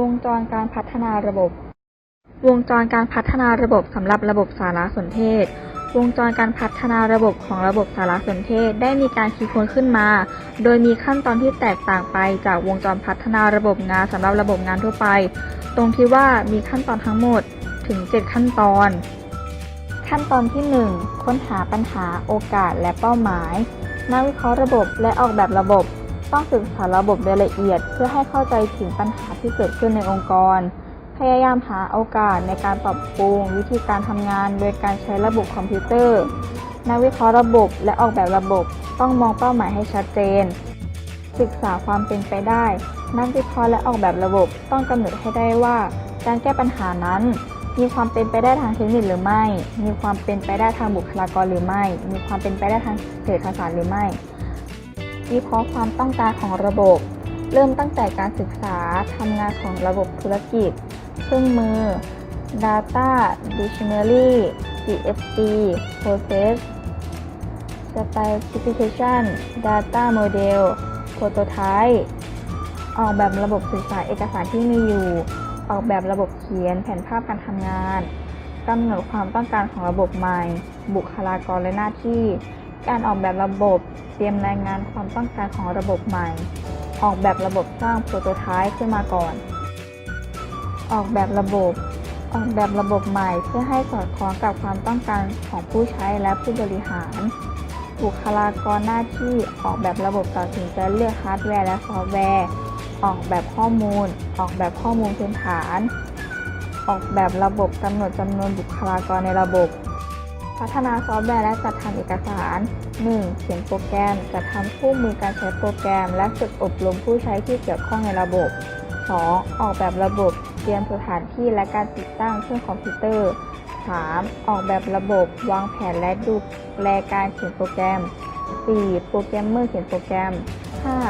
วงจรการพัฒนาระบบ วงจรการพัฒนาระบบสำหรับระบบสารสนเทศ วงจรการพัฒนาระบบของระบบสารสนเทศได้มีการคิดค้นขึ้นมา โดยมีขั้นตอนที่แตกต่างไปจากวงจรพัฒนาระบบงานสำหรับระบบงานทั่วไป ตรงที่ว่ามีขั้นตอนทั้งหมดถึง 7 ขั้นตอน ขั้นตอนที่ 1 ค้นหาปัญหาโอกาสและเป้าหมายนักวิเคราะห์ระบบและออกแบบระบบ ต้องศึกษาระบบโดยละเอียด เพื่อให้เข้าใจถึงปัญหาที่เกิดขึ้นในองค์กร พยายามหาโอกาสในการปรับปรุง วิธีการทำงาน โดยการใช้ระบบคอมพิวเตอร์ นักวิเคราะห์ระบบและออกแบบระบบ ต้องมองเป้าหมายให้ชัดเจน ศึกษาความเป็นไปได้ นักวิเคราะห์และออกแบบระบบต้องกำหนดให้ได้ว่า การแก้ปัญหานั้นมีความเป็นไปได้ทางเทคนิคหรือไม่ มีความเป็นไปได้ทางบุคลากรหรือไม่ มีความเป็นไปได้ทางเศรษฐศาสตร์หรือไม่ วิเคราะห์ความต้องการของระบบ เริ่มตั้งแต่การศึกษาทำงานของระบบธุรกิจ เครื่องมือ Data Dictionary CFD Process Specification Data Model Prototype ออกแบบระบบสื่อสารเอกสารที่มีอยู่ ออกแบบระบบเขียนแผนภาพการทำงานกำหนดความต้องการของระบบใหม่ บุคลากรและหน้าที่ การออกแบบระบบ เตรียมรายงานความต้องการของระบบใหม่ ออกแบบระบบสร้างโปรโตไทป์ขึ้นมาก่อน ออกแบบระบบ ออกแบบระบบใหม่เพื่อให้สอดคล้องกับความต้องการของผู้ใช้และผู้บริหาร บุคลากรหน้าที่ออกแบบระบบตัดสินใจเลือกฮาร์ดแวร์และซอฟต์แวร์ ออกแบบข้อมูล ออกแบบข้อมูลพื้นฐาน ออกแบบระบบกำหนดจำนวนบุคลากรในระบบ พัฒนาซอฟต์แวร์และจัดทำเอกสาร 1. เขียนโปรแกรม จัดทำคู่มือการใช้โปรแกรม และฝึกอบรมผู้ใช้ที่เกี่ยวข้องในระบบ 2. ออกแบบระบบ เตรียมสถานที่และการติดตั้งเครื่องคอมพิวเตอร์ 3. ออกแบบระบบ วางแผนและดูแลการเขียนโปรแกรม 4. โปรแกรมเมอร์เขียนโปรแกรม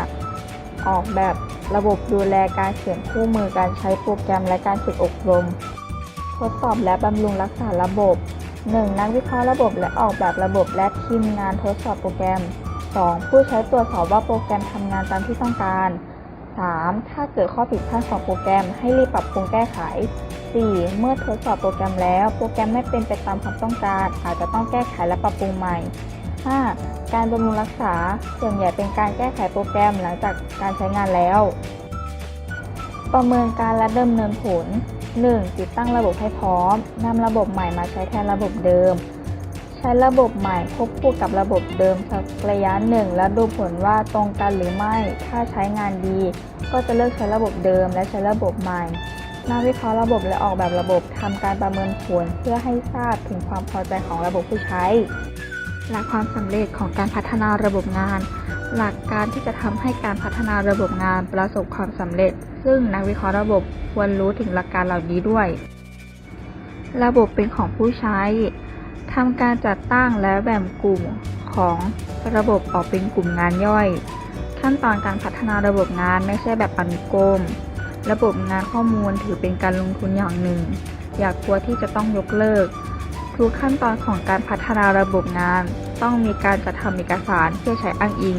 5. ออกแบบระบบดูแลการเขียนคู่มือการใช้โปรแกรมและการฝึกอบรม ทดสอบและบำรุงรักษาระบบ 1. นักวิเคราะห์ระบบและออกแบบระบบและทีมงานทดสอบโปรแกรม 2. ผู้ใช้ตรวจสอบว่าโปรแกรมทำงานตามที่ต้องการ 3. ถ้าเกิดข้อผิดพลาดของโปรแกรมให้รีบปรับปรุงแก้ไข 4. เมื่อทดสอบโปรแกรมแล้ว โปรแกรมไม่เป็นไปตามความต้องการ อาจจะต้องแก้ไขและปรับปรุงใหม่ 5. การบำรุงรักษาส่วนใหญ่เป็นการแก้ไขโปรแกรมหลังจากการใช้งานแล้ว ประเมินการและดำเนินผล 1. ติดตั้งระบบให้พร้อมนำระบบใหม่มาใช้แทนระบบเดิม ใช้ระบบใหม่ควบคู่กับระบบเดิมสักระยะหนึ่ง และดูผลว่าตรงกันหรือไม่ ถ้าใช้งานดี ก็จะเลิกใช้ระบบเดิมและใช้ระบบใหม่นักวิเคราะห์ระบบและออกแบบระบบทำการประเมินผลเพื่อให้ทราบถึงความพอใจของระบบผู้ใช้ และความสำเร็จของการพัฒนาระบบงาน หลักการที่จะทำให้การพัฒนาระบบงานประสบความสำเร็จ ซึ่งนักวิเคราะห์ระบบควรรู้ถึงหลักการเหล่านี้ด้วย ระบบเป็นของผู้ใช้ทำการจัดตั้งและแบ่งกลุ่มของระบบออกเป็นกลุ่มงานย่อย ขั้นตอนการพัฒนาระบบงานไม่ใช่แบบอนุกรมระบบงานข้อมูลถือเป็นการลงทุนอย่างหนึ่ง อย่ากกลัวที่จะต้องยกเลิก ทุกขั้นตอนของการพัฒนาระบบงาน ต้องมีการจัดทำเอกสารเพื่อใช้อ้างอิง